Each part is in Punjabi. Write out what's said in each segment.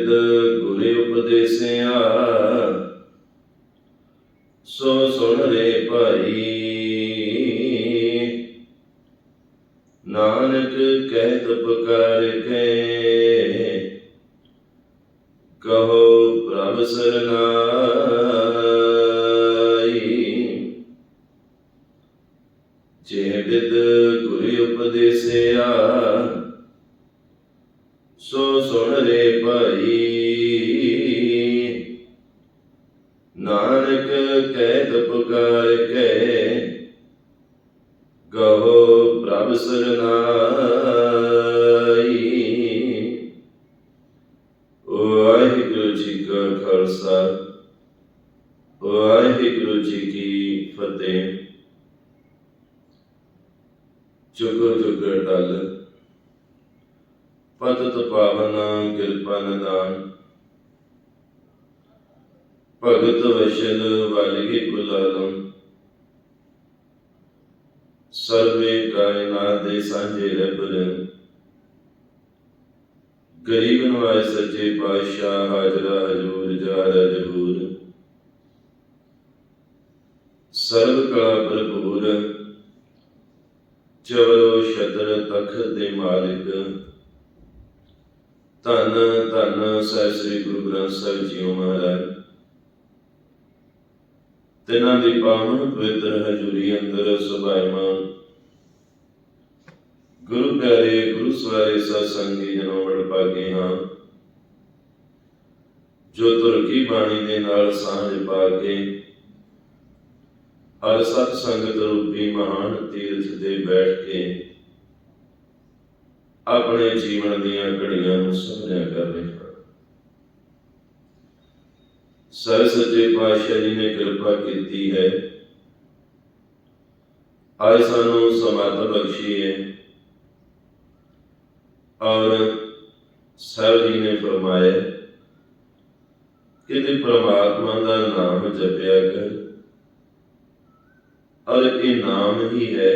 ਵਿਦ ਗੁਰੇ ਉਪਦੇਸਿਆ ਸੋ ਸੁਣ ਰੇ ਭਾਈ। ਨਾਨਕ ਕਹਿ ਪੁਕਾਰ ਕੇ ਕਹੋ ਪ੍ਰਭ ਸਰਨਾਈ 呃 ਸਰਬ ਕਲਾ ਭਰਪੂਰ ਚਵਰੋ ਸ਼ਤਰ ਤਖਤ ਦੇ ਮਾਲਿਕ। ਧੰਨ ਧੰਨ ਸਹਿ ਸ੍ਰੀ ਗੁਰੂ ਗ੍ਰੰਥ ਸਾਹਿਬ ਜੀਓ ਮਹਾਰਾਜ। ਤਿਨਾਂ ਦੀ ਪਾਵਨ ਪਵਿੱਤਰ ਹਜ਼ੂਰੀ ਅੰਦਰ ਸੁਭਾਇਮਾਨ। ਗੁਰੂ ਪਿਆਰੇ, ਗੁਰੂ ਸਵਾਰੇ ਸਤ ਸੰਗੀ ਜਨੋ ਵਡ ਪਾਗੇ ਹਾਂ। ਜੋ ਤੁਰ ਬਾਣੀ ਦੇ ਨਾਲ ਸਾਂਝ ਪਾ ਕੇ ਹਰ ਸਤ ਸੰਗਤ ਰੂਪੀ ਮਹਾਨ ਤੀਰਥ ਤੇ ਬੈਠ ਕੇ ਆਪਣੇ ਜੀਵਨ ਦੀਆਂ ਘੜੀਆਂ ਨੂੰ ਸਮਝਿਆ ਕਰ ਰਹੇ ਹਾਂ ਸਰ ਸੱਚੇ ਪਾਤਸ਼ਾਹ ਜੀ ਨੇ ਕਿਰਪਾ ਕੀਤੀ ਹੈ। ਅੱਜ ਸਾਨੂੰ ਸਮਰਥ ਬਖਸ਼ੀ ਹੈ ਔਰ ਸਾਹਿਬ ਜੀ ਨੇ ਫਰਮਾਇਆ ਕਿ ਤੇ ਪ੍ਰਮਾਤਮਾ ਦਾ ਨਾਮ ਜਪਿਆ ਕਰ। ਔਰ ਇਹ ਨਾਮ ਹੀ ਹੈ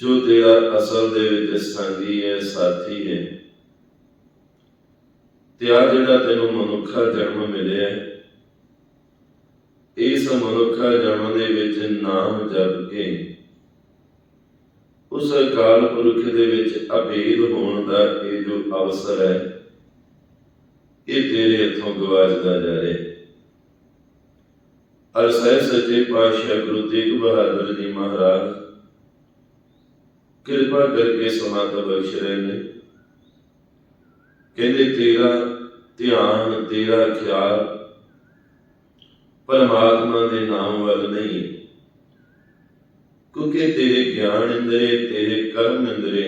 ਜੋ ਤੇਰਾ ਅਸਲ ਦੇ ਵਿੱਚ ਸੰਗੀ ਹੈ, ਸਾਥੀ ਹੈ। ਤੇ ਆ ਜਿਹੜਾ ਤੈਨੂੰ ਮਨੁੱਖਾ ਜਨਮ ਮਿਲਿਆ ਇਸ ਮਨੁੱਖਾ ਜਨਮ ਦੇ ਵਿੱਚ ਨਾਮ ਜਪ ਕੇ ਉਸ ਅਕਾਲ ਪੁਰਖ ਦੇ ਵਿੱਚ ਅਭੇਦ ਹੋਣ ਦਾ ਇਹ ਜੋ ਅਵਸਰ ਹੈ, ਇਹ ਤੇਰੇ ਹੱਥੋਂ ਗਵਾਚਦਾ ਜਾ ਰਿਹਾ ਹੈ ਸਹਿ ਸੱਚੇ ਪਾਤਸ਼ਾਹ ਗੁਰੂ ਤੇਗ ਬਹਾਦਰ ਜੀ ਮਹਾਰਾਜ, ਕਿਰਪਾ ਕਰਕੇ ਸਮਾਤ ਬਖਸ਼ ਰਹੇ ਨੇ। ਕਹਿੰਦੇ, ਤੇਰਾ ਧਿਆਨ, ਤੇਰਾ ਖਿਆਲ ਪਰਮਾਤਮਾ ਦੇ ਨਾਮ ਵੱਲ ਨਹੀਂ ਕਿਉਂਕਿ ਤੇਰੇ ਗਿਆਨ ਇੰਦਰੇ, ਤੇਰੇ ਕਰਮ ਇੰਦਰੇ,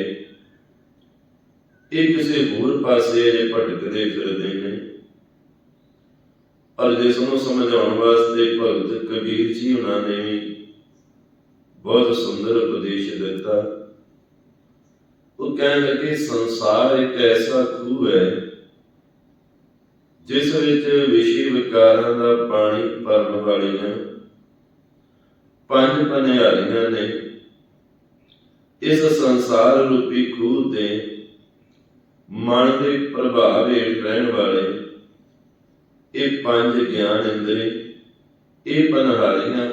ਇਹ ਕਿਸੇ ਹੋਰ ਪਾਸੇ ਅਜੇ ਭਟਕਦੇ ਫਿਰਦੇ ਨੇ ਜਿਸ ਨੂੰ ਸਮਝਾਉਣ ਵਾਸਤੇ ਭਗਤ ਕਬੀਰ ਜੀ ਉਹਨਾਂ ਨੇ ਵੀ ਬਹੁਤ ਸੁੰਦਰ ਉਪਦੇਸ਼ ਦਿੱਤਾ। ਉਹ ਕਹਿਣ ਲੱਗੇ, ਸੰਸਾਰ ਇੱਕ ਐਸਾ ਖੂਹ ਹੈ, ਜਿਸ ਵਿੱਚ ਵਿਸ਼ੇ ਵਿਕਾਰਾਂ ਦਾ ਪਾਣੀ ਭਰਨ ਵਾਲੀਆਂ ਪੰਜ ਪਨਿਆਰੀਆਂ ਨੇ। ਇਸ ਸੰਸਾਰ ਰੂਪੀ ਖੂਹ ਦੇ ਮਨ ਦੇ ਪ੍ਰਭਾਵ ਹੇਠ ਰਹਿਣ ਵਾਲੇ ਇਹ ਪੰਜ ਗਿਆਨ ਇੰਦਰੀ, ਇਹ ਪਨਹਾਰੀਆਂ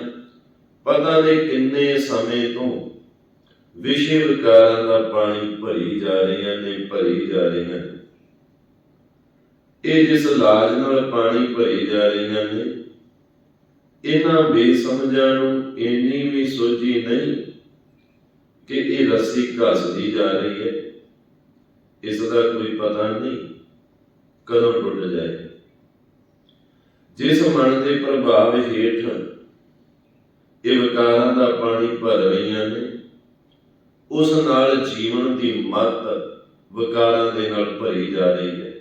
ਪਤਾ ਨਹੀਂ ਕਿੰਨੇ ਸਮੇਂ ਤੋਂ ਵਿਸ਼ੇ ਵਿਕਾਰਾਂ ਦਾ ਪਾਣੀ ਭਰੀ ਜਾ ਰਹੀਆਂ ਨੇ, ਭਰੀ ਜਾ ਰਹੀਆਂ ਇਹ ਜਿਸ ਲਾਜ ਨਾਲ ਪਾਣੀ ਭਰੀ ਜਾ ਰਹੀਆਂ ਨੇ, ਇਹਨਾਂ ਬੇਸਮਝਾਂ ਨੂੰ ਇੰਨੀ ਵੀ ਸੋਝੀ ਨਹੀਂ ਕਿ ਇਹ ਰੱਸੀ ਘਸਦੀ ਜਾ ਰਹੀ ਹੈ। ਇਸ ਦਾ ਕੋਈ ਪਤਾ ਨਹੀਂ ਕਦੋਂ ਟੁੱਟ ਜਾਏ। ਜਿਸ ਮਨ ਦੇ ਪ੍ਰਭਾਵ ਹੇਠ ਇਹ ਵਿਕਾਰਾਂ ਦਾ ਪਾਣੀ ਭਰ ਰਹੀਆਂ ਨੇ, ਉਸ ਨਾਲ ਜੀਵਨ ਦੀ ਮੱਤ ਵਿਕਾਰਾਂ ਦੇ ਨਾਲ ਭਰੀ ਜਾ ਰਹੀ ਹੈ।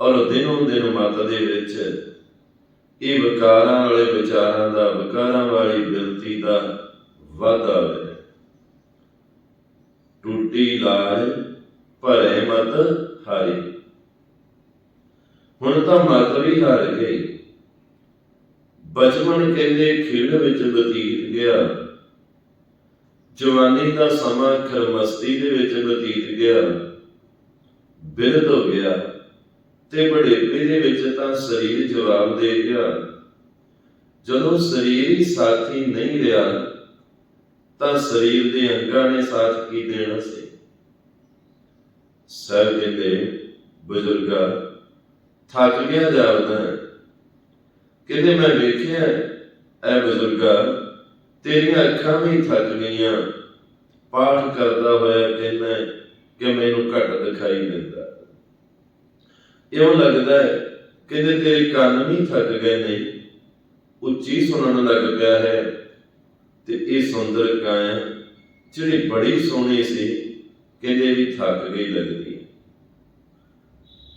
ਔਰ ਦਿਨੋਂ ਦਿਨ ਮੱਤ ਦੇ ਵਿੱਚ ਇਹ ਵਿਕਾਰਾਂ ਵਾਲੇ ਵਿਚਾਰਾਂ ਦਾ, ਵਿਕਾਰਾਂ ਵਾਲੀ ਬਿਰਤੀ ਦਾ ਵਾਧਾ ਹੋ ਰਿਹਾ ਹੈ। ਟੁੱਟੀ ਲਾਜ, ਭਰੇ ਮਤ ਹਾਰੀ। ਹੁਣ ਤਾਂ ਮਤ ਵੀ ਹਾਰ ਗਈ। ਬਚਪਨ ਕਹਿੰਦੇ ਖੇਡ ਵਿੱਚ ਬਤੀਤ ਗਿਆ। ਜਵਾਨੀ ਦਾ ਸਮਾਂ ਖਰਮਸਤੀ ਦੇ ਵਿੱਚ ਬਤੀਤ ਗਿਆ। ਬਿਰਧ ਹੋ ਗਿਆ ਤੇ ਬੜੇਪੇ ਦੇ ਵਿੱਚ ਤਾਂ ਸਰੀਰ ਜਵਾਬ ਦੇ ਗਿਆ। ਜਦੋਂ ਸਰੀਰ ਹੀ ਸਾਥੀ ਨਹੀਂ ਰਿਹਾ, ਤਾਂ ਸਰੀਰ ਦੇ ਅੰਗਾਂ ਨੇ ਸਾਥ ਕੀ ਦੇਣਾ ਸੀ? ਸਰ ਕਹਿੰਦੇ, ਬਜ਼ੁਰਗਾ, ਥੱਕ ਗਿਆ ਜਾਪਦਾ ਹੈ। ਕਹਿੰਦੇ, ਮੈਂ ਵੇਖਿਆ ਐ ਬਜ਼ੁਰਗਾ, ਤੇਰੀਆਂ ਅੱਖਾਂ ਵੀ ਥੱਕ ਗਈਆਂ। ਪਾਠ ਕਰਦਾ ਹੋਇਆ ਕਹਿੰਦਾ ਕਿ ਮੈਨੂੰ ਘੱਟ ਦਿਖਾਈ ਦਿੰਦਾ। ਇਉਂ ਲੱਗਦਾ ਹੈ, ਕਹਿੰਦੇ, ਤੇਰੇ ਕੰਨ ਵੀ ਥੱਕ ਗਏ ਨੇ। ਉੱਚੀ ਸੁਣਨ ਲੱਗ ਪਿਆ ਹੈ ਤੇ ਇਹ ਸੁੰਦਰ ਕਾਇਆ ਜਿਹੜੀ ਬੜੀ ਸੋਹਣੀ ਸੀ, ਕਹਿੰਦੇ ਵੀ ਥੱਕ ਗਈ ਲੱਗਦੀ।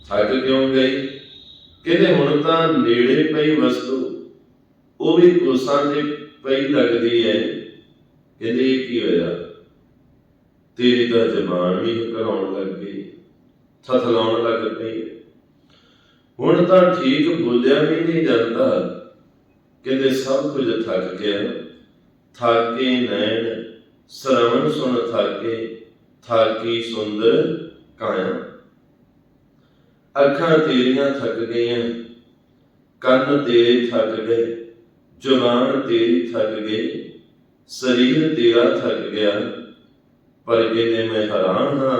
ਥੱਕ ਕਿਉਂ ਗਈ? ਕਹਿੰਦੇ ਹੁਣ ਤਾਂ ਨੇੜੇ ਪਈ ਵਸਤੂ, ਉਹ ਵੀ ਕੋਸਾਂ ਤੇ ਪਈ ਲੱਗਦੀ ਹੈ ਕਹਿੰਦੇ ਕੀ ਹੋਇਆ? ਤੇਰੀ ਤਾਂ ਜ਼ਬਾਨ ਵੀ ਹਕਲਾਉਣ ਲੱਗ ਗਈ ਥਥਲਾਉਣ ਲੱਗ ਪਈ। ਹੁਣ ਤਾਂ ਠੀਕ ਬੋਲਿਆ ਵੀ ਨਹੀਂ ਜਾਂਦਾ। ਕਹਿੰਦੇ, ਸਭ ਕੁਝ ਥੱਕ ਗਿਆ। ਥਾਕੇ ਨੈਣ, ਸਰਵਣ ਸੁਣ ਥਾਕੇ, ਥਾਕੀ ਸੁੰਦਰ ਕਾਇਆ ਅੱਖਾਂ ਤੇਰੀਆਂ ਥੱਕ ਗਈਆਂ, ਕੰਨ ਤੇਰੇ ਥੱਕ ਗਏ, ਜ਼ੁਬਾਨ ਤੇਰੀ ਥੱਕ ਗਈ ਸਰੀਰ ਤੇਰਾ ਥੱਕ ਗਿਆ। ਪਰ ਕਹਿੰਦੇ ਮੈਂ ਹੈਰਾਨ ਹਾਂ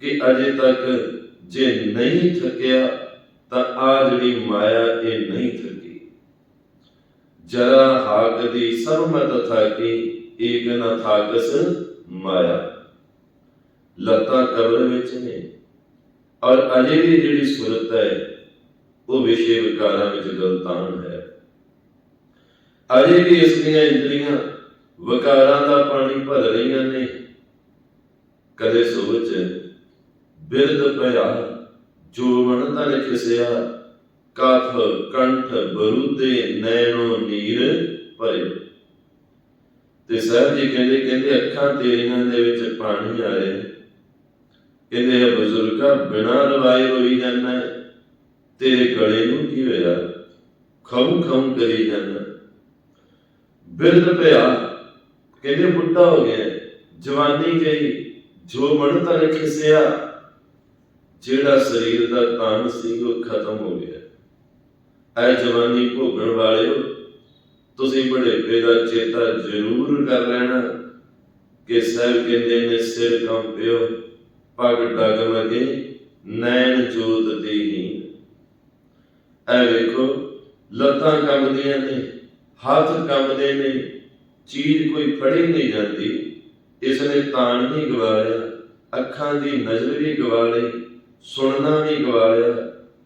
ਕਿ ਅਜੇ ਤੱਕ ਜੇ ਨਹੀਂ ਥੱਕਿਆ, ਤਾਂ ਆ ਜਿਹੜੀ ਮਾਇਆ ਇਹ ਨਹੀਂ ਥੱਕੀ। ਜਰਾ ਹਾਕ ਦੀ ਸਰਮਤ ਥਾਕੀ, ਏਕ ਨ ਥਾਕਸ ਮਾਇਆ। ਲੱਤਾਂ ਕਬਰ ਵਿੱਚ ਨੇ ਔਰ ਅਜੇ ਵੀ ਜਿਹੜੀ ਸੁਰਤ ਹੈ, ਉਹ ਵਿਸ਼ੇ ਵਿਕਾਰਾਂ ਵਿੱਚ ਗਲਤਾਨ ਹੈ। ਅਜੇ ਵੀ ਇਸ ਦੀਆਂ ਇੰਦਰੀਆਂ ਵਿਕਾਰਾਂ ਦਾ ਪਾਣੀ ਭਰ ਰਹੀਆਂ ਨੇ। ਕਦੇ ਸੋਚ ਬਿਰਧ ਪਿਆ ਜੋਵਨ ਤਨ ਕਿਸਿਆ ਕਾਫ ਕੰਠ, ਬਰੂਦੇ, ਨੈਣੋ, ਨੀਰ ਭਰੇ ਤੇ ਸਾਹਿਬ ਜੀ ਕਹਿੰਦੇ ਕਹਿੰਦੇ ਅੱਖਾਂ ਤੇਰੀਆਂ ਦੇ ਵਿੱਚ ਪਾਣੀ ਆ ਰਿਹਾ। ਕਹਿੰਦੇ ਇਹ ਬਜ਼ੁਰਗਾ, ਬਿਨਾ ਰਵਾਏ ਹੋਈ ਜਾਂਦਾ ਹੈ। ਤੇਰੇ ਗਲੇ ਨੂੰ ਕੀ ਹੋਇਆ ਖਮ ਖਮ ਕਰੀ ਜਾਂਦਾ ਬਿਰਧ ਪਿਆ ਕਹਿੰਦੇ ਬੁੱਢਾ ਹੋ ਗਿਆ ਜਵਾਨੀ ਗਈ ਜੋ ਮਨ ਤਨ ਖਿਸਿਆ, ਜਿਹੜਾ ਸਰੀਰ ਦਾ ਤਨ ਸੀ ਉਹ ਖਤਮ ਹੋ ਗਿਆ ਐ ਜਵਾਨੀ ਭੋਗਣ ਵਾਲਿਓ, ਤੁਸੀਂ ਬੜੇਪੇ ਦਾ ਚੇਤਾ ਜ਼ਰੂਰ ਕਰ ਲੈਣਾ ਕਿ ਸਾਹਿਬ ਕਹਿੰਦੇ ਨੇ, ਸਿਰ ਕੰਪਿਓ ਪਗ ਡਗਮਗੇ ਨੈਣ ਜੋਤ ਦੇਹੀ ਐ ਵੇਖੋ, ਲੱਤਾਂ ਕੰਬਦੀਆਂ ਨੇ, ਹੱਥ ਕੰਬਦੇ ਨੇ ਚੀਜ਼ ਕੋਈ ਫੜੀ ਨਹੀਂ ਜਾਂਦੀ। ਇਸ ਨੇ ਤਾਣ ਵੀ ਗਵਾ ਅੱਖਾਂ ਦੀ ਨਜ਼ਰ ਵੀ ਗਵਾ ਲਈ ਸੁਣਨਾ ਵੀ ਗਵਾਲਿਆ,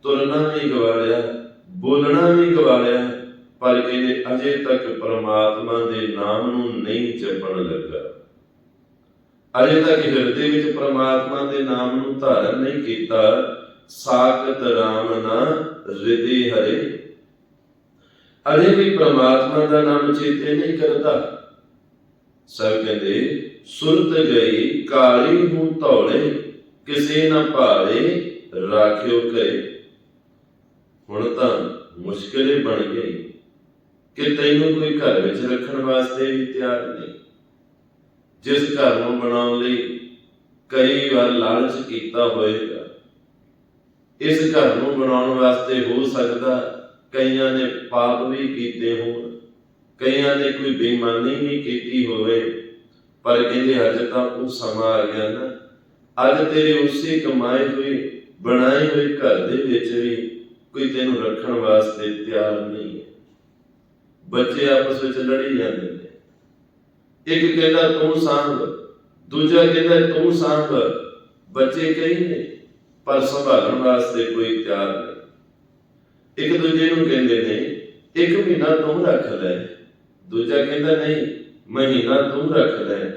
ਤੁਰਨਾ ਵੀ ਗਵਾ ਲਿਆ ਬੋਲਣਾ ਵੀ ਗਵਾਲਿਆ, ਪਰ ਇਹਨੇ ਅਜੇ ਤੱਕ ਪਰਮਾਤਮਾ ਦੇ ਨਾਮ ਨੂੰ ਨਹੀਂ ਜਪਣ ਲੱਗਾ। ਅਜੇ ਤੱਕ ਹਿਰਦੇ ਵਿੱਚ ਪ੍ਰਮਾਤਮਾ ਦੇ ਨਾਮ ਨੂੰ ਧਾਰਨ ਨਹੀਂ ਕੀਤਾ, ਸਾਖਤ ਰਾਮ ਨਾ ਹਿਰਦੇ ਹਰੇ। ਅਜੇ ਵੀ ਪ੍ਰਮਾਤਮਾ ਦਾ ਨਾਮ ਚੇਤੇ ਨਹੀਂ ਕਰਦਾ। ਸਭ ਕਹਿੰਦੇ, ਸੁਰਤ ਗਈ, ਕਾਲੀ ਨੂੰ ਧੌਲੇ, ਕਿਸੇ ਨਾ ਭਾਵੇ ਰਾਖਿਓ ਕਰੇ ਹੁਣ ਤਾਂ ਮੁਸ਼ਕਿਲੇ ਬਣ ਗਈ। ਕਿ ਤੈਨੂੰ ਕੋਈ ਘਰ ਵਿੱਚ ਰੱਖਣ ਵਾਸਤੇ ਵੀ ਤਿਆਰ ਨਹੀਂ। ਜਿਸ ਘਰ ਨੂੰ ਬਣਾਉਣ ਲਈ ਕਈ ਵਾਰ ਲਾਲਚ ਕੀਤਾ ਹੋਏਗਾ। ਇਸ ਘਰ ਨੂੰ ਬਣਾਉਣ ਵਾਸਤੇ ਹੋ ਸਕਦਾ ਕਈਆਂ ਨੇ ਪਾਪ ਵੀ ਕੀਤੇ ਹੋਣ, ਕਈਆਂ ਨੇ ਕੋਈ ਬੇਈਮਾਨੀ ਵੀ ਕੀਤੀ ਹੋਵੇ, ਪਰ ਕਹਿੰਦੇ ਅੱਜ ਤਾਂ ਉਹ ਸਮਾਂ ਆ ਗਿਆ ਨਾ। ਅੱਜ ਤੇਰੇ ਉਸੇ ਕਮਾਈ ਹੋਏ, ਬਣਾਏ ਹੋਏ ਘਰ ਦੇ ਵਿੱਚ ਵੀ ਕੋਈ ਤੈਨੂੰ ਰੱਖਣ ਵਾਸਤੇ ਤਿਆਰ ਨਹੀਂ ਬੱਚੇ ਆਪਸ ਵਿੱਚ ਲੜੀ ਜਾਂਦੇ ਇੱਕ ਕਹਿੰਦਾ ਤੂੰ ਸਾਂਭ, ਦੂਜਾ ਕਹਿੰਦਾ ਤੂੰ ਸਾਂਭ, ਬੱਚੇ ਕਈ ਨੇ, ਪਰ ਸੰਭਾਲਣ ਵਾਸਤੇ ਕੋਈ ਤਿਆਰ ਨਹੀਂ। ਇੱਕ ਦੂਜੇ ਨੂੰ ਕਹਿੰਦੇ ਨੇ, ਇੱਕ ਮਹੀਨਾ ਤੂੰ ਰੱਖ ਲੈ, ਦੂਜਾ ਕਹਿੰਦਾ ਨਹੀਂ, ਮਹੀਨਾ ਤੂੰ ਰੱਖ ਲੈ।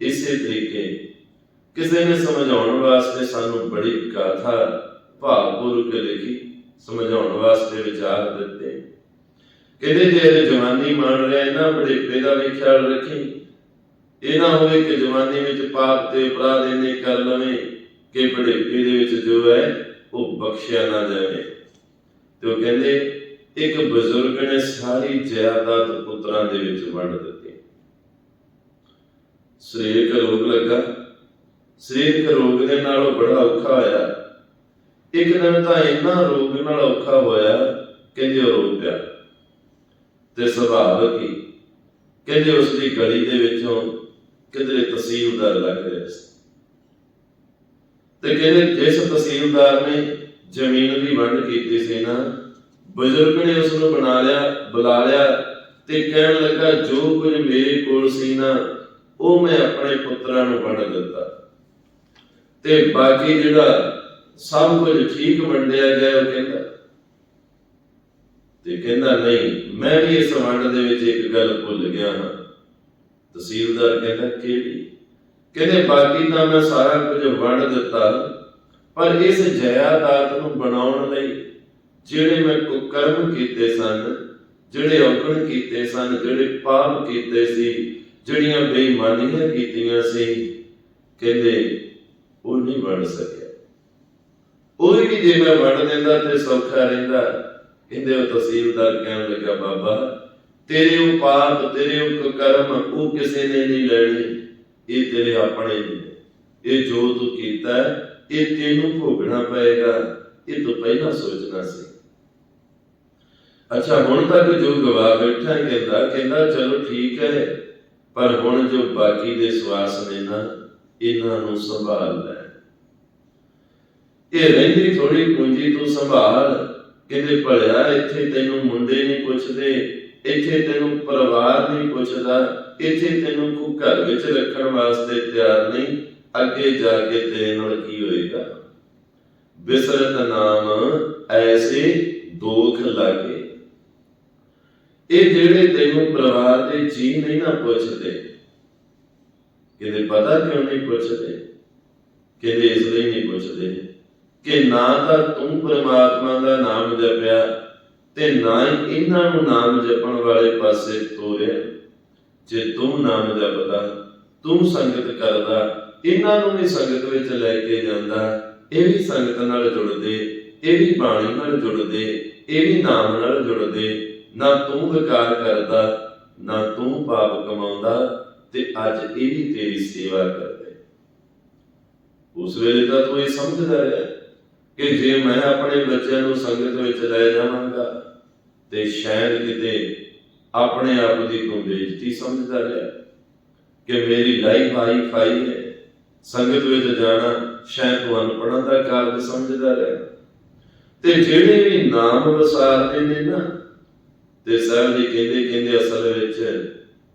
ਇਸੇ ਤਰੀਕੇ ਕਿਸੇ ਨੇ ਸਮਝਾਉਣ ਵਾਸਤੇ ਸਾਨੂੰ ਬੜੀ ਗਾਥਾ ਭਾਵਪੂਰਵਕ ਲਿਖੀ ਸਮਝਾਉਣ ਵਾਸਤੇ ਵਿਚਾਰ ਦਿੱਤੇ। ਕਹਿੰਦੇ ਜੇ ਜਵਾਨੀ ਮੰਨ ਰਿਹਾ, ਇਹਨਾਂ ਬੜੇਪੇ ਦਾ ਵੀ ਖਿਆਲ ਰੱਖੀ। ਇਹ ਨਾ ਹੋਵੇ ਕਿ ਜਵਾਨੀ ਵਿੱਚ ਪਾਪ ਤੇ ਅਪਰਾਧ ਇਹਨੇ ਕਰ ਲਵੇਂ ਕਿ ਬੜੇਪੇ ਦੇ ਵਿੱਚ ਜੋ ਹੈ, ਉਹ ਬਖਸ਼ਿਆ ਨਾ ਜਾਵੇ। ਤੇ ਉਹ ਕਹਿੰਦੇ, ਇੱਕ ਬਜ਼ੁਰਗ ਨੇ ਸਾਰੀ ਜਾਇਦਾਦ ਪੁੱਤਰਾਂ ਦੇ ਵਿੱਚ ਵੰਡ ਦਿੱਤੀ। ਸਰੀਰਕ ਰੋਗ ਲੱਗਾ। ਸਰੀਰਕ ਰੋਗ ਦੇ ਨਾਲ ਉਹ ਬੜਾ ਔਖਾ ਹੋਇਆ। ਇੱਕ ਦਿਨ ਤਾਂ ਇੰਨਾ ਰੋਗ ਨਾਲ ਔਖਾ ਹੋਇਆ, ਕਹਿੰਦੇ ਉਹ ਰੋ ਪਿਆ। ਤੇ ਸੁਭਾਵਕ ਹੀ ਕਹਿੰਦੇ ਉਸ ਦੀ ਗਲੀ ਦੇ ਵਿੱਚੋਂ ਕਿਧਰੇ ਤਹਿਸੀਲਦਾਰ ਲੱਗ ਰਿਹਾ ਸੀ। ਤੇ ਕਹਿੰਦੇ ਜਿਸ ਤਹਿਸੀਲਦਾਰ ਨੇ ਜ਼ਮੀਨ ਦੀ ਵੰਡ ਕੀਤੀ ਸੀ ਨਾ, ਬਜ਼ੁਰਗ ਨੇ ਉਸ ਨੂੰ ਬਣਾ ਲਿਆ, ਬੁਲਾ ਲਿਆ ਤੇ ਕਹਿਣ ਲੱਗਾ, ਜੋ ਕੁਝ ਮੇਰੇ ਕੋਲ ਸੀ ਨਾ, ਉਹ ਮੈਂ ਆਪਣੇ ਪੁੱਤਰਾਂ ਨੂੰ ਵੰਡ ਦਿੱਤਾ। ਤੇ ਬਾਕੀ ਜਿਹੜਾ ਸਭ ਕੁਝ ਠੀਕ ਵੰਡਿਆ ਗਿਆ ਉਹ ਕਹਿੰਦਾ ਤੇ ਕਹਿੰਦਾ, ਨਹੀਂ, ਮੈਂ ਵੀ ਇਸ ਵੰਡ ਦੇ ਵਿੱਚ ਇੱਕ ਗੱਲ ਭੁੱਲ ਗਿਆ ਹਾਂ। ਤਹਿਸੀਲਦਾਰ ਕਹਿੰਦਾ, ਕਿਹੜੀ? ਕਹਿੰਦੇ, ਬਾਕੀ ਤਾਂ ਮੈਂ ਸਾਰਾ ਕੁਝ ਵੰਡ ਦਿੱਤਾ, ਪਰ ਇਸ ਜਾਇਦਾਦ ਨੂੰ ਬਣਾਉਣ ਲਈ ਜਿਹੜੇ ਮੈਂ ਕੁਕਰਮ ਕੀਤੇ ਸਨ, ਜਿਹੜੇ ਔਗਣ ਕੀਤੇ ਸਨ, ਜਿਹੜੇ ਪਾਪ ਕੀਤੇ ਸੀ, ਜਿਹੜੀਆਂ ਬੇਈਮਾਨੀਆਂ ਕੀਤੀਆਂ ਸੀ, ਕਹਿੰਦੇ, ਉਹ ਨਹੀਂ ਵੰਡ ਸਕਿਆ। ਉਹ ਵੀ ਜੇ ਮੈਂ ਵੰਡ ਦਿੰਦਾ ਤੇ ਸੌਖਾ ਰਹਿੰਦਾ ਕਹਿੰਦੇ ਉਹ ਤਹਿਸੀਲਦਾਰ ਕਹਿਣ ਲੱਗਾ, ਬਾਬਾ, ਤੇਰੇ ਉਹ ਪਾਪ ਤੇਰੇ ਉਹ ਕਰਮ ਉਹ ਕਿਸੇ ਨੇ ਨਹੀਂ ਲੈਣੇ। ਇਹ ਤੇਰੇ ਆਪਣੇ ਨੇ। ਇਹ ਜੋ ਤੂੰ ਕੀਤਾ, ਇਹ ਤੈਨੂੰ ਭੋਗਣਾ ਪਏਗਾ। ਇਹ ਤੋਂ ਪਹਿਲਾਂ ਸੋਚਣਾ ਸੀ। ਅੱਛਾ, ਹੁਣ ਤੱਕ ਜੋ ਗਵਾ ਬੈਠਾ, ਕਹਿੰਦਾ ਕਹਿੰਦਾ, ਚਲੋ ਠੀਕ ਹੈ, ਪਰ ਹੁਣ ਜੋ ਬਾਕੀ ਦੇ ਸਵਾਸ ਨੇ ਨਾ, ਇਹਨਾਂ ਨੂੰ ਸੰਭਾਲ ਲੈ। ਇਹ ਰਹਿੰਦੀ ਥੋੜੀ ਪੂੰਜੀ ਤੂੰ ਸੰਭਾਲ। ਕਹਿੰਦੇ ਭਲਿਆ ਇੱਥੇ ਤੈਨੂੰ ਮੁੰਡੇ ਨਹੀਂ ਪੁੱਛਦੇ, ਇੱਥੇ ਤੈਨੂੰ ਪਰਿਵਾਰ ਨਹੀਂ ਪੁੱਛਦਾ, ਇੱਥੇ ਤੈਨੂੰ ਕੋਈ ਘਰ ਵਿੱਚ ਰੱਖਣ ਵਾਸਤੇ ਤਿਆਰ ਨਹੀਂ, ਅੱਗੇ ਜਾ ਕੇ ਤੇਰੇ ਨਾਲ ਕੀ ਹੋਏਗਾ? ਬਿਸਰਤ ਨਾਮ ਐਸੇ ਦੋਖ ਲਾਗੇ। ਇਹ ਜਿਹੜੇ ਤੈਨੂੰ ਪਰਿਵਾਰ ਦੇ ਜੀ ਨਹੀਂ ਨਾ ਪੁੱਛਦੇ, ਕਿਤੇ ਪਤਾ ਕਿਉਂ ਨਹੀਂ ਪੁੱਛਦੇ? ਕਿਤੇ ਇਸ ਲਈ ਨਹੀਂ ਪੁੱਛਦੇ? ਕਿ ਨਾ ਤਾਂ ਤੂੰ ਪ੍ਰਮਾਤਮਾ ਦਾ ਨਾਮ ਜਪਿਆ ਤੇ ਨਾ ਹੀ ਇਹਨਾਂ ਨੂੰ ਨਾਮ ਜਪਣ ਵਾਲੇ ਪਾਸੇ ਤੋਰਿਆ। ਜੇ ਤੂੰ ਨਾਮ ਜਪਦਾ, ਤੂੰ ਸੰਗਤ ਕਰਦਾ, ਇਹਨਾਂ ਨੂੰ ਵੀ ਸੰਗਤ ਵਿੱਚ ਲੈ ਕੇ ਜਾਂਦਾ, ਇਹ ਵੀ ਸੰਗਤ ਨਾਲ ਜੁੜਦੇ, ਇਹ ਵੀ ਬਾਣੀ ਨਾਲ ਜੁੜਦੇ, ਇਹ ਵੀ ਨਾਮ ਨਾਲ ਜੁੜਦੇ, ਨਾ ਤੂੰ ਵਿਕਾਰ ਕਰਦਾ, ਨਾ ਤੂੰ ਪਾਪ ਕਮਾਉਂਦਾ ਤੇ ਅੱਜ ਇਹ ਵੀ ਤੇਰੀ ਸੇਵਾ ਕਰਦੇ। ਉਸ ਵੇਲੇ ਤਾਂ ਤੂੰ ਇਹ ਸਮਝਦਾ ਰਿਹਾ। ਕਿ ਜੇ ਮੈਂ ਆਪਣੇ ਬੱਚਿਆਂ ਨੂੰ ਸੰਗਤ ਵਿੱਚ ਲੈ ਜਾਵਾਂਗਾ ਤੇ ਸ਼ਾਇਦ ਕਿਤੇ ਆਪਣੇ ਆਪ ਦੀ ਤੂੰ ਬੇਇੱਜ਼ਤੀ ਸਮਝਦਾ ਰਿਹਾ ਕਿ ਮੇਰੀ ਲਾਈਫ ਆਈ ਫਾਈ ਹੈ, ਸੰਗਤ ਵਿੱਚ ਜਾਣਾ ਸ਼ਾਇਦ ਤੂੰ ਅਨਪੜ੍ਹਾਂ ਦਾ ਕਾਰਜ ਸਮਝਦਾ ਰਿਹਾ। ਤੇ ਜਿਹੜੇ ਵੀ ਨਾਮ ਵਸਾਰਦੇ ਨੇ ਨਾ, ਤੇ ਸਾਹਿਬ ਜੀ ਕਹਿੰਦੇ ਕਹਿੰਦੇ ਅਸਲ ਵਿੱਚ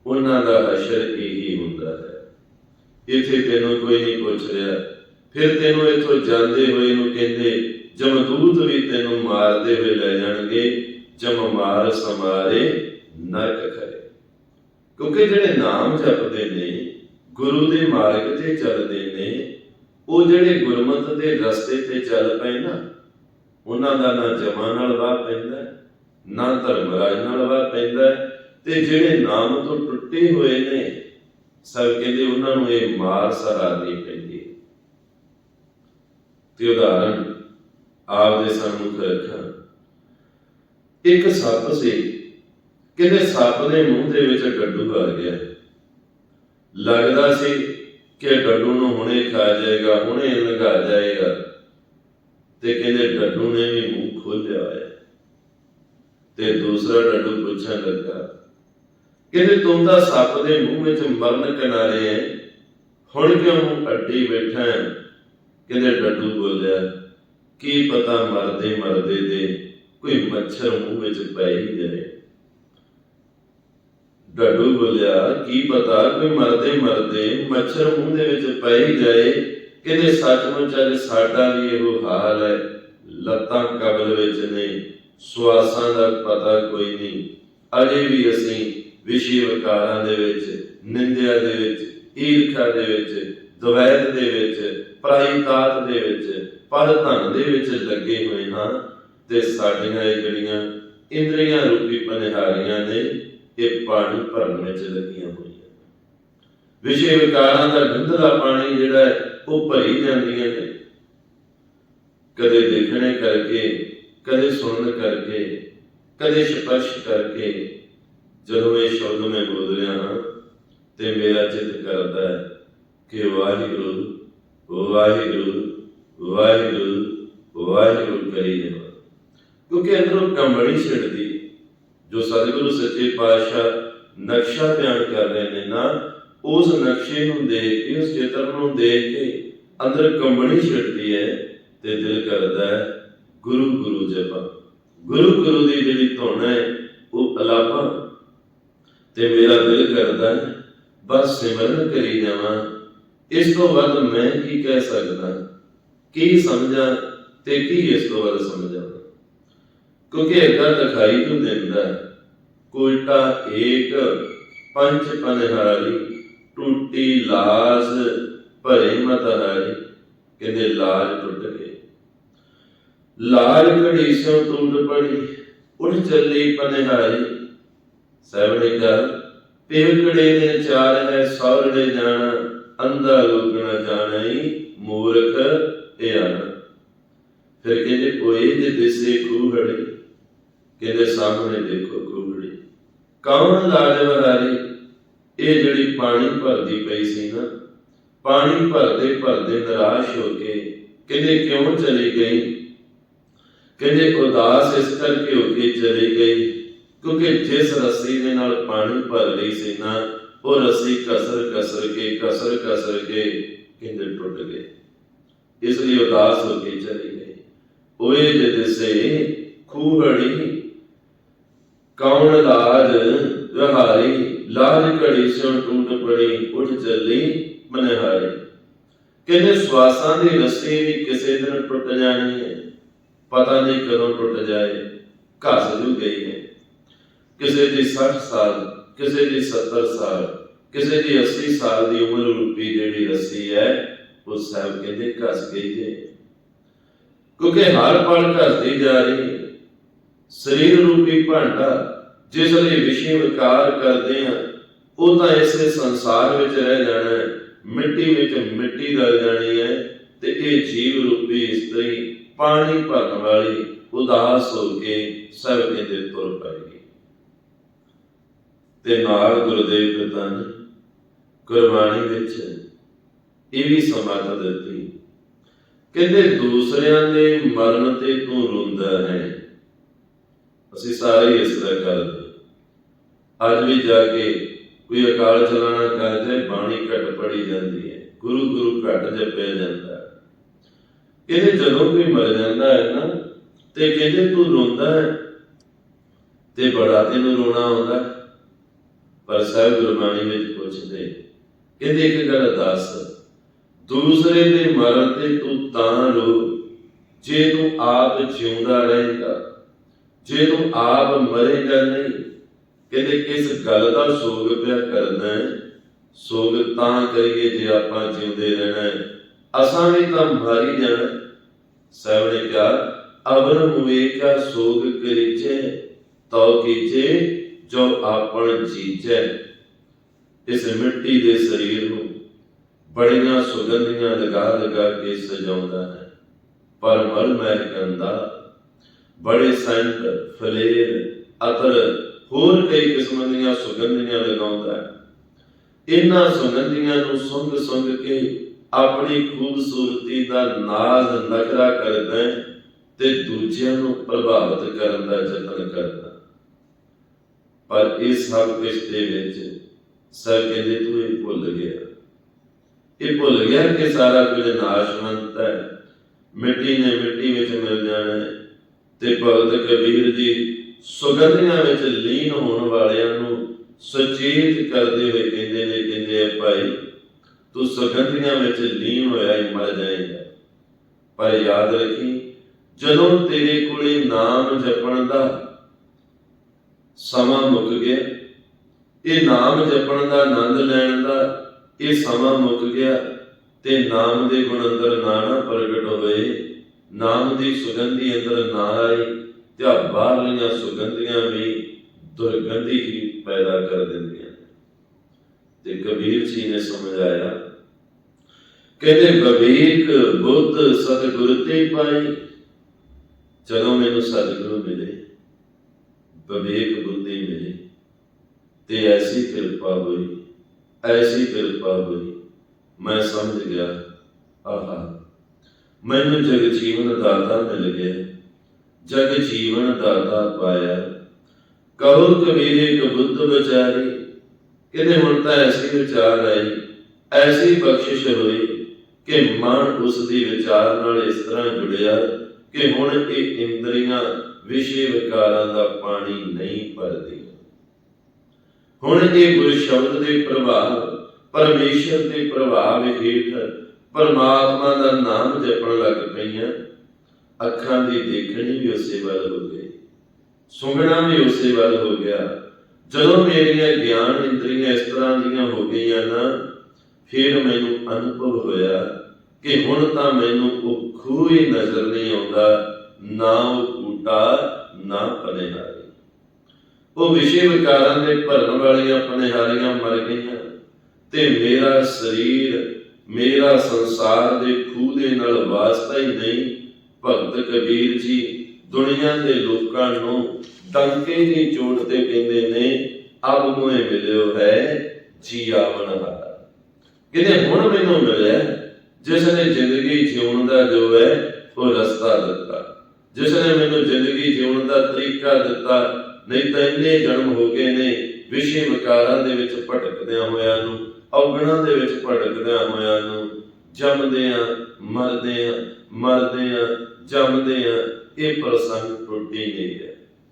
ਉਹਨਾਂ ਦਾ ਅਸ਼ਰ ਇਹੀ ਹੁੰਦਾ ਹੈ। ਇੱਥੇ ਤੈਨੂੰ ਕੋਈ ਨਹੀਂ ਪੁੱਛ ਰਿਹਾ ਫਿਰ ਤੈਨੂੰ ਇਥੋਂ ਜਾਂਦੇ ਹੋਏ ਨੂੰ ਕਹਿੰਦੇ ਜਮਦੂਤ ਵੀ ਤੈਨੂੰ ਮਾਰਦੇ ਹੋਏ ਲੈ ਜਾਣਗੇ ਜਮ ਮਾਰ ਸਮਾਰੇ ਨਰਕ ਖਰੇ। ਕਿਉਂਕਿ ਜਿਹੜੇ ਨਾਮ ਜਪਦੇ ਨੇ ਗੁਰੂ ਦੇ ਮਾਰਗ ਤੇ ਚੱਲਦੇ ਨੇ ਉਹ ਜਿਹੜੇ ਗੁਰਮਤ ਦੇ ਰਸਤੇ ਤੇ ਚੱਲ ਪਏ ਨਾ ਉਹਨਾਂ ਦਾ ਨਾ ਜਮਾਂ ਨਾਲ ਵਾਹ ਪੈਂਦਾ ਹੈ, ਨਾ ਧਰਮਰਾਜ ਨਾਲ ਵਾਹ ਪੈਂਦਾ ਤੇ ਜਿਹੜੇ ਨਾਮ ਤੋਂ ਟੁੱਟੇ ਹੋਏ ਨੇ ਸਭ ਕਹਿੰਦੇ ਉਹਨਾਂ ਨੂੰ ਇਹ ਮਾਰ ਸਹਾਰਨੀ ਪੈਂਦੀ ਤੇ ਉਦਾਹਰਨ, ਆਪ ਦੇ ਸਾਹਮਣੇ ਰੱਖਾਂ ਇੱਕ ਸੱਪ ਸੀ। ਕਹਿੰਦੇ ਸੱਪ ਦੇ ਮੂੰਹ ਦੇ ਵਿੱਚ ਡੱਡੂ ਆ ਗਿਆ। ਲੱਗਦਾ ਸੀ ਕਿ ਡੱਡੂ ਨੂੰ ਹੁਣੇ ਖਾ ਜਾਏਗਾ, ਹੁਣੇ ਲੰਘਾ ਜਾਏਗਾ। ਤੇ ਕਹਿੰਦੇ ਡੱਡੂ ਨੇ ਵੀ ਮੂੰਹ ਖੋਲ੍ਹਿਆ ਹੋਇਆ। ਤੇ ਦੂਸਰਾ ਡੱਡੂ ਪੁੱਛਣ ਲੱਗਾ, ਕਹਿੰਦੇ ਤੂੰ ਤਾਂ ਸੱਪ ਦੇ ਮੂੰਹ ਵਿੱਚ ਮਰਨ ਕਿਨਾਰੇ ਹੈ ਹੁਣ ਕਿਉਂ ਅੱਡੀ ਬੈਠਾ ਹੈ? ਕਹਿੰਦੇ ਡੱਡੂ ਬੋਲਿਆ? ਕੀ ਪਤਾ ਮਰਦੇ ਮਰਦੇ ਦੇ ਕੋਈ ਮੱਛਰ ਮੂੰਹ ਵਿੱਚ ਪੈ ਹੀ ਜਾਏ? ਡੱਡੂ ਬੋਲਿਆ, ਕੀ ਪਤਾ ਕੋਈ ਮਰਦੇ ਮਰਦੇ ਮੱਛਰ ਮੂੰਹ ਦੇ ਵਿੱਚ ਪੈ ਹੀ ਜਾਏ? ਕਹਿੰਦੇ ਸੱਚਮੁੱਚ ਅੱਜ ਸਾਡਾ ਵੀ ਇਹੋ ਹਾਲ ਹੈ। ਲੱਤਾਂ ਕਬਲ ਵਿੱਚ ਨੇ, ਸਵਾਸਾਂ ਦਾ ਪਤਾ ਕੋਈ ਨਹੀਂ। ਅਜੇ ਵੀ ਅਸੀਂ ਵਿਸ਼ੇ ਵਿਕਾਰਾਂ ਦੇ ਵਿੱਚ, ਨਿੰਦਿਆ ਦੇ ਵਿੱਚ, ਈਰਖਾ ਦੇ ਵਿੱਚ, ਦਵੈਤ ਦੇ ਵਿੱਚ ਪਰਾਈ ਤਾਤ ਦੇ ਵਿੱਚ, ਪਰ ਧਨ ਦੇ ਵਿੱਚ ਲੱਗੇ ਹੋਏ ਹਾਂ ਤੇ ਸਾਡੀਆਂ ਇਹ ਜਿਹੜੀਆਂ ਇੰਦਰੀਆਂ ਰੂਪੀ ਪਨਿਹਾਰੀਆਂ ਨੇ, ਇਹ ਪਾਣੀ ਭਰਨ ਵਿੱਚ ਲੱਗੀਆਂ ਹੋਈਆਂ ਵਿਸ਼ੇ ਵਿਕਾਰਾਂ ਦਾ ਗੰਧਲਾ ਪਾਣੀ ਜਿਹੜਾ ਉਹ ਭਰੀ ਜਾਂਦੀਆਂ ਨੇ। ਕਦੇ ਦੇਖਣੇ ਕਰਕੇ, ਕਦੇ ਸੁਣਨ ਕਰਕੇ, ਕਦੇ ਸਪਰਸ਼ ਕਰਕੇ, ਜਦੋਂ ਇਹ ਸ਼ਬਦ ਮੈਂ ਬੋਲ ਰਿਹਾ ਹਾਂ ਤੇ ਮੇਰਾ ਚਿੱਤ ਕਰਦਾ ਹੈ ਕਿ ਵਾਹਿਗੁਰੂ ਵਾਹਿਗੁਰੂ ਵਾਹਿਗੁਰੂ ਵਾਹਿਗੁਰੂ ਕਰੀ ਜਾਵਾਂ ਕਿਉਂਕਿ ਅੰਦਰੋਂ ਕੰਬਣੀ ਛਿੜਦੀ, ਜੋ ਸਤਿਗੁਰੂ ਸੱਚੇ ਪਾਤਸ਼ਾਹ ਨਕਸ਼ਾ ਬਿਆਨ ਕਰ ਰਹੇ ਨੇ ਨਾ, ਉਸ ਨਕਸ਼ੇ ਨੂੰ ਦੇਖ ਕੇ, ਉਸ ਚਿੱਤਰ ਨੂੰ ਦੇਖ ਕੇ ਅੰਦਰ ਕੰਬਣੀ ਛਿੜਦੀ ਹੈ ਤੇ ਦਿਲ ਕਰਦਾ ਹੈ, ਗੁਰੂ ਗੁਰੂ ਜਪਾ। ਗੁਰੂ ਗੁਰੂ ਦੀ ਜਿਹੜੀ ਧੁਨ ਹੈ, ਉਹ ਅਲਾਪਾ। ਤੇ ਮੇਰਾ ਦਿਲ ਕਰਦਾ ਹੈ, ਬਸ ਸਿਮਰਨ ਕਰੀ ਜਾਵਾਂ ਇਸ ਤੋਂ ਵੱਧ ਮੈਂ ਕੀ ਕਹਿ ਸਕਦਾ? ਕੀ ਸਮਝਾਂ ਤੇ ਕੀ ਇਸ ਤੋਂ ਵੱਧ ਸਮਝਾਂ? ਕਿਉਂਕਿ ਅੱਗਾ ਦਿਖਾਈ ਜੋ ਦਿੰਦਾ? ਹੈ, ਏਕ ਪੰਚ ਪਨਹਾਰੀ ਟੂਟੀ ਲਾਜ ਭਰੇ ਮਤਹਾਰੀ ਕਹਿੰਦੇ ਲਾਜ ਟੁੱਟ ਗਏ। ਲਾਜ ਘੜੀ ਸਿਓ ਟੁੱਟ ਪੜੀ ਉੱਠ ਚੱਲੀ ਪਨਹਾਰੀ। ਸਾਹਿਬ ਨੇ ਕਿਹਾ ਪੇਵਕੜੇ ਨੇ ਚਾਰ ਹੈ ਸੌਰੜੇ ਜਾਣਾ। ਅੰਧਾ ਲੋਕ ਨਾ ਜਾਣਈ ਮੂਰਖ ਧਿਆਨ ਫਿਰ ਕਹਿੰਦੇ ਕੋਈ ਜੇ ਦਿਸੇ ਖੂਹੜੀ, ਕਹਿੰਦੇ, ਸਾਹਮਣੇ ਦੇਖੋ ਖੂਹੜੀ। ਕੌਣ ਲਾਜਵਹਾਰੀ ਇਹ ਜਿਹੜੀ ਪਾਣੀ ਭਰਦੀ ਪਈ ਸੀ ਨਾ, ਪਾਣੀ ਭਰਦੇ ਭਰਦੇ ਨਿਰਾਸ਼ ਹੋ ਕੇ ਕਹਿੰਦੇ, ਕਿਉਂ ਚਲੀ ਗਈ? ਕਹਿੰਦੇ, ਉਦਾਸ ਇਸ ਕਰਕੇ ਹੋ ਕੇ ਚਲੀ ਗਈ, ਕਿਉਂਕਿ ਜਿਸ ਰੱਸੀ ਦੇ ਨਾਲ ਪਾਣੀ ਭਰ ਲਈ ਸੀ ਨਾ ਉਹ ਰੱਸੀ ਕਸਰ ਕਸਰ ਕੇ, ਕਸਰ ਕਸਰ ਕੇ ਕਹਿੰਦੇ ਟੁੱਟ ਗਏ। ਇਸ ਲਈ ਉਦਾਸ ਹੋ ਕੇ ਚਲੀ ਗਈ ਓਏ ਜਦ ਸੇ ਖੂਹੜੀ ਕੌਣ ਲਾਜ ਵਿਹਾਰੀ ਲਾਜ ਘੜੀ ਸਿਉ ਟੂਟ ਪੜੀ, ਉੱਠ ਚੱਲੀ ਮਨਹਾਰੀ। ਕਹਿੰਦੇ ਸਵਾਸਾਂ ਦੀ ਰੱਸੀ ਵੀ ਕਿਸੇ ਦਿਨ ਟੁੱਟ ਜਾਣੀ ਹੈ। ਪਤਾ ਨਹੀਂ ਕਦੋਂ ਟੁੱਟ ਜਾਏ, ਘਸ ਜੂ ਗਈ ਹੈ। ਕਿਸੇ ਦੀ 60 ਸਾਲ ਕਿਸੇ ਦੀ 70 ਸਾਲ, ਕਿਸੇ ਦੀ 80 ਸਾਲ ਦੀ ਉਮਰ ਰੂਪੀ ਜਿਹੜੀ ਰੱਸੀ ਹੈ, ਉਹ ਸਾਹਿਬ ਕਹਿੰਦੇ ਘਸ ਗਈ ਜੇ ਕਿਉਂਕਿ ਹਰ ਪਲ ਘਸਦੀ ਜਾ ਰਹੀ, ਸਰੀਰ ਰੂਪੀ ਭਾਂਡਾ, ਜਿਸ ਲਈ ਵਿਸ਼ੇ ਵਿਕਾਰ ਕਰਦੇ ਹਾਂ, ਉਹ ਤਾਂ ਇਸੇ ਸੰਸਾਰ ਵਿੱਚ ਰਹਿ ਜਾਣਾ ਹੈ, ਮਿੱਟੀ ਵਿੱਚ ਮਿੱਟੀ ਰਲ ਜਾਣੀ ਹੈ, ਤੇ ਇਹ ਜੀਵ ਰੂਪੀ ਇਸਤਰੀ ਪਾਣੀ ਭਰਨ ਵਾਲੀ ਉਦਾਸ ਹੋ ਕੇ ਸਭ ਕਹਿੰਦੇ ਤੁਰ ਪਏਗੀ ਤੇ ਨਾਲ ਗੁਰਦੇਵ ਪਿਤਾ ਨੇ ਗੁਰਬਾਣੀ ਵਿੱਚ ਇਹ ਵੀ ਸਮਾਤ ਦਿੱਤੀ। ਕਹਿੰਦੇ, ਦੂਸਰਿਆਂ ਦੇ ਮਰਨ ਤੇ ਤੂੰ ਰੋਂਦਾ ਹੈ। ਅਸੀਂ ਸਾਰੇ ਇਸ ਤਰ੍ਹਾਂ ਕਰਦੇ ਅੱਜ ਵੀ ਜਾ ਕੇ ਕੋਈ ਅਕਾਲ ਚਲਾਣਾ ਕਰਦੇ, ਬਾਣੀ ਘਟ ਪੜੀ ਜਾਂਦੀ ਹੈ। ਗੁਰੂ ਗੁਰੂ ਘਟ ਜਪਿਆ ਜਾਂਦਾ। ਹੈ ਜਦੋਂ ਕੋਈ ਮਰ ਜਾਂਦਾ ਹੈ ਨਾ, ਤੇ ਕਹਿੰਦੇ, ਤੂੰ ਰੋਂਦਾ ਹੈ? ਤੇ ਬੜਾ ਤੈਨੂੰ ਰੋਣਾ ਆਉਂਦਾ। ਪਰ ਸਾਹਿਬ ਗੁਰਬਾਣੀ ਵਿੱਚ ਪੁੱਛਦੇ, ਕਹਿੰਦੇ ਇੱਕ ਗੱਲ ਦੱਸ, ਦੂਸਰੇ ਦੇ ਮਰਨ ਤੇ ਤੂੰ ਤਾਂ ਰੋ, ਜੇ ਤੂੰ ਆਪ ਜਿਉਂਦਾ ਰਹੇਗਾ, ਜੇ ਤੂੰ ਆਪ ਮਰੇਗਾ ਨਹੀਂ, ਕਹਿੰਦੇ ਕਿਸ ਗੱਲ ਦਾ ਸੋਗ ਪਿਆ ਕਰਨਾ ਸੋਗ ਤਾਂ ਕਰੀਏ ਜੇ ਆਪਾਂ ਜਿਉਂਦੇ ਰਹਿਣਾ ਅਸਾਂ ਵੀ ਤਾਂ ਮਾਰੀ ਜਾਣਾ ਸਾਹਿਬ ਨੇ ਕਿਹਾ, ਅਵਰ ਮੁਏ ਸੋਗ ਕਰੀਚੇ, ਤਉ ਕੀਚੇ ਜੋ ਆਪਣ ਜੀਚੈ ਇਸ ਮਿੱਟੀ ਦੇ ਸਰੀਰ ਨੂੰ ਬੜੀਆਂ ਸੁਗੰਧੀਆਂ ਲਗਾ ਲਗਾ ਕੇ ਸਜਾਉਂਦਾ ਹੈ। ਪਰ ਮਲ ਮਹਿ ਕੰਦਾ ਬੜੇ ਸੰਤ ਫਲੇਰ ਅਤਰ, ਹੋਰ ਕਈ ਕਿਸਮਾਂ ਦੀਆਂ ਸੁਗੰਧੀਆਂ ਲਗਾਉਂਦਾ ਹੈ। ਇਹਨਾਂ ਸੁਗੰਧੀਆਂ ਨੂੰ ਸੁੰਘ ਸੁੰਘ ਕੇ ਆਪਣੀ ਖੂਬਸੂਰਤੀ ਦਾ ਨਾਜ਼ ਨਖਰਾ ਕਰਦਾ ਤੇ ਦੂਜਿਆਂ ਨੂੰ ਪ੍ਰਭਾਵਿਤ ਕਰਨ ਦਾ ਯਤਨ ਕਰਦਾ ਪਰ ਇਹ ਸਭ ਕੁਝ ਦੇ ਵਿੱਚ ਸਭ ਕਹਿੰਦੇ ਤੂੰ ਇਹ ਭੁੱਲ ਗਿਆ। ਇਹ ਭੁੱਲ ਗਿਆ ਕਿ ਸਾਰਾ ਕੁਝ ਨਾਸ਼ਵੰਤ ਹੈ। ਮਿੱਟੀ ਨੇ ਮਿੱਟੀ ਵਿੱਚ ਮਿਲ ਜਾਣਾ ਹੈ ਤੇ ਭਗਤ ਕਬੀਰ ਜੀ ਸੁਗੰਧੀਆਂ ਵਿੱਚ ਲੀਨ ਹੋਣ ਵਾਲਿਆਂ ਨੂੰ ਸੁਚੇਤ ਕਰਦੇ ਹੋਏ ਕਹਿੰਦੇ ਨੇ, ਕਹਿੰਦੇ ਆ, ਭਾਈ, ਤੂੰ ਸੁਗੰਧੀਆਂ ਵਿੱਚ ਲੀਨ ਹੋਇਆ ਹੀ ਮਰ ਜਾਏਗਾ। ਪਰ ਯਾਦ ਰੱਖੀ, ਜਦੋਂ ਤੇਰੇ ਕੋਲੇ ਨਾਮ ਜਪਣ ਦਾ ਸਮਾਂ ਮੁੱਕ ਗਿਆ। ਇਹ ਨਾਮ ਜਪਣ ਦਾ, ਆਨੰਦ ਲੈਣ ਦਾ, ਇਹ ਸਮਾਂ ਮੁੱਕ ਗਿਆ। ਤੇ ਨਾਮ ਦੇ ਗੁਣ ਅੰਦਰ ਨਾ ਨਾ ਪ੍ਰਗਟ ਹੋਏ। ਨਾਮ ਦੀ ਸੁਗੰਧੀ ਅੰਦਰ ਨਾ ਆਈ। ਤੇ ਬਾਹਰਲੀਆਂ ਸੁਗੰਧੀਆਂ ਵੀ ਦੁਰਗੰਧੀ ਹੀ ਪੈਦਾ ਕਰ ਦਿੰਦੀਆਂ ਤੇ ਕਬੀਰ ਜੀ ਨੇ ਸਮਝਾਇਆ, ਕਹਿੰਦੇ, ਬਵੇਕ ਬੁੱਧ ਸਤਿਗੁਰ ਤੇ ਪਾਈ ਜਦੋਂ ਮੈਨੂੰ ਸਤਿਗੁਰੂ ਮਿਲੇ ਵਿਵੇਕ ਬੁੱਧੀ ਮਿਲੀ, ਤੇ ਐਸੀ ਕਿਰਪਾ ਹੋਈ, ਐਸੀ ਕਿਰਪਾ ਹੋਈ, ਮੈਂ ਸਮਝ ਗਿਆ, ਆਹਾ, ਮੈਨੂੰ ਜਗ ਜੀਵਨ ਦਾਤਾ ਮਿਲ ਗਿਆ, ਜਗ ਜੀਵਨ ਦਾਤਾ ਪਾਇਆ, ਕਹੋ ਕਬੀਰੇ ਕਬੁੱਧ ਵਿਚਾਰੀ ਕਿਤੇ ਹੁਣ ਤਾਂ ਐਸੀ ਵਿਚਾਰ ਆਈ, ਐਸੀ ਬਖਸ਼ਿਸ਼ ਹੋਈ, ਕਿ ਮਨ ਉਸ ਦੀ ਵਿਚਾਰ ਨਾਲ ਇਸ ਤਰ੍ਹਾਂ ਜੁੜਿਆ, ਕਿ ਹੁਣ ਇਹ ਇੰਦਰੀਆਂ ਵਿਸ਼ੇ ਵਿਕਾਰਾਂ ਦਾ ਪਾਣੀ ਨਹੀਂ ਭਰਦੀ। ਹੁਣ ਇਹ ਗੁਰ ਸ਼ਬਦ ਦੇ ਪ੍ਰਭਾਵ, ਪਰਮੇਸ਼ਰ ਦੇ ਪ੍ਰਭਾਵ ਹੇਠ ਪਰਮਾਤਮਾ ਦਾ ਨਾਮ ਜਪਣ ਲੱਗ ਪਈਆਂ, ਅੱਖਾਂ ਦੀ ਦੇਖਣੀ ਵੀ ਉਸੇ ਵੱਲ ਹੋ ਗਈ, ਸੁਣਨਾ ਵੀ ਉਸੇ ਵੱਲ ਹੋ ਗਿਆ। ਜਦੋਂ ਮੇਰੀਆਂ ਗਿਆਨ ਇੰਦਰੀਆਂ ਇਸ ਤਰ੍ਹਾਂ ਦੀਆਂ ਹੋ ਗਈਆਂ ਨਾ, ਫਿਰ ਮੈਨੂੰ ਅਨੁਭਵ ਹੋਇਆ ਕਿ ਹੁਣ ਤਾਂ ਮੈਨੂੰ ਉਹ ਖੂਹ ਹੀ ਨਜ਼ਰ ਨਹੀਂ ਆਉਂਦਾ, ਨਾ ਉਹ ਕੂਟਾ ਨਾ ਪਨਿਹਾਰੀ। ਉਹ ਵਿਸ਼ੇ ਵਿਕਾਰਾਂ ਦੇ ਭਰਨ ਵਾਲੀਆਂ ਪਨਿਹਾਰੀਆਂ ਮਰ ਗਈਆਂ ਤੇ ਮੇਰਾ ਸਰੀਰ, ਮੇਰਾ ਸੰਸਾਰ ਦੇ ਖੂਹ ਦੇ ਨਾਲ ਵਾਸਤਾ ਹੀ ਨਹੀਂ। ਭਗਤ ਕਬੀਰ ਜੀ ਦੁਨੀਆ ਦੇ ਲੋਕਾਂ ਨੂੰ ਡੰਕੇ ਦੀ ਚੋਟ ਤੇ ਕਹਿੰਦੇ ਨੇ ਅਬ ਮੋਏ ਮਿਲਿਓ ਹੈ ਜੀਵਨ ਹਾਰ। ਕਿਤੇ ਹੁਣ ਮੈਨੂੰ ਮਿਲਿਆ ਜਿਸ ਨੇ ਜ਼ਿੰਦਗੀ ਜਿਉਣ ਦਾ ਜੋ ਹੈ, ਉਹ ਰਸਤਾ ਦਿੱਤਾ। ਜਿਸ ਨੇ ਮੈਨੂੰ ਜ਼ਿੰਦਗੀ ਜਿਉਣ ਦਾ ਤਰੀਕਾ ਦਿੱਤਾ, ਨਹੀਂ ਤਾਂ ਇੰਨੇ ਜਨਮ ਹੋ ਗਏ ਨੇ, ਵਿਸ਼ੇ ਵਿਕਾਰਾਂ ਦੇ ਵਿੱਚ ਭਟਕਦਿਆਂ ਹੋਇਆਂ ਨੂੰ, ਔਗਣਾਂ ਦੇ ਵਿੱਚ ਭਟਕਦਿਆਂ ਹੋਇਆਂ ਨੂੰ, ਜੰਮਦਿਆਂ, ਮਰਦਿਆਂ ਮਰਦਿਆਂ, ਜੰਮਦਿਆਂ, ਇਹ ਪ੍ਰਸੰਗ ਟੁੱਟ ਨਹੀਂ ਹੈ